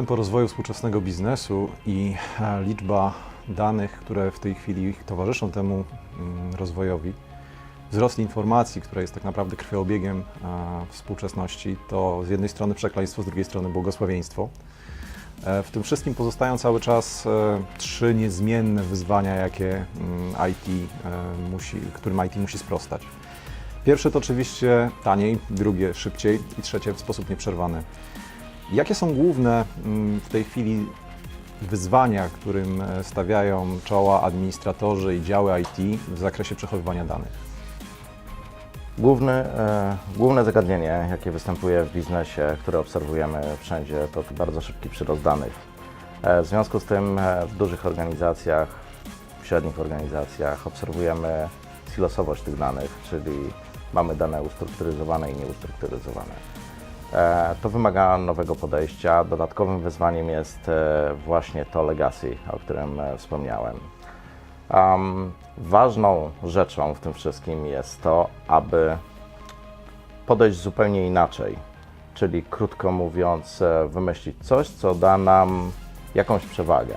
tempo rozwoju współczesnego biznesu i e, liczba danych, które w tej chwili towarzyszą temu mm, rozwojowi, wzrost informacji, która jest tak naprawdę krwiobiegiem e, współczesności, to z jednej strony przekleństwo, z drugiej strony błogosławieństwo. E, W tym wszystkim pozostają cały czas trzy niezmienne wyzwania, jakie mm, IT musi, którym IT musi sprostać. Pierwsze to oczywiście taniej, drugie szybciej i trzecie w sposób nieprzerwany. Jakie są główne mm, w tej chwili wyzwania, którym e, stawiają czoła administratorzy i działy IT w zakresie przechowywania danych? Główny, e, główne zagadnienie, jakie występuje w biznesie, które obserwujemy wszędzie, to bardzo szybki przyrost danych. E, w związku z tym e, w dużych organizacjach, w średnich organizacjach obserwujemy silosowość tych danych, czyli mamy dane ustrukturyzowane i nieustrukturyzowane. E, To wymaga nowego podejścia. Dodatkowym wyzwaniem jest e, właśnie to legacy, o którym e, wspomniałem. Um, ważną rzeczą w tym wszystkim jest to, aby podejść zupełnie inaczej. Czyli krótko mówiąc, wymyślić coś, co da nam jakąś przewagę.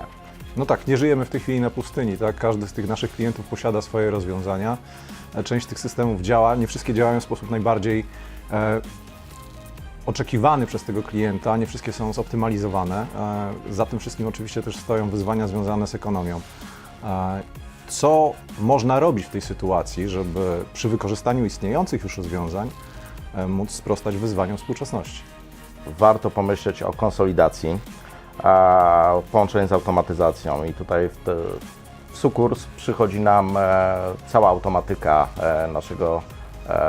No tak, nie żyjemy w tej chwili na pustyni, tak? Każdy z tych naszych klientów posiada swoje rozwiązania. Część tych systemów działa, nie wszystkie działają w sposób najbardziej oczekiwany przez tego klienta, nie wszystkie są zoptymalizowane. E, za tym wszystkim oczywiście też stoją wyzwania związane z ekonomią. E, co można robić w tej sytuacji, żeby przy wykorzystaniu istniejących już rozwiązań e, móc sprostać wyzwaniom współczesności? Warto pomyśleć o konsolidacji, a, połączeniu z automatyzacją. I tutaj w, te, w sukurs przychodzi nam cała automatyka naszego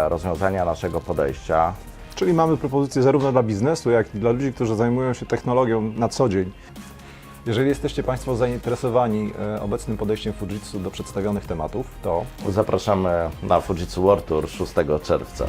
rozwiązania, naszego podejścia. Czyli mamy propozycje zarówno dla biznesu, jak i dla ludzi, którzy zajmują się technologią na co dzień. Jeżeli jesteście Państwo zainteresowani e, obecnym podejściem Fujitsu do przedstawionych tematów, to Zapraszamy na Fujitsu World Tour 6 czerwca.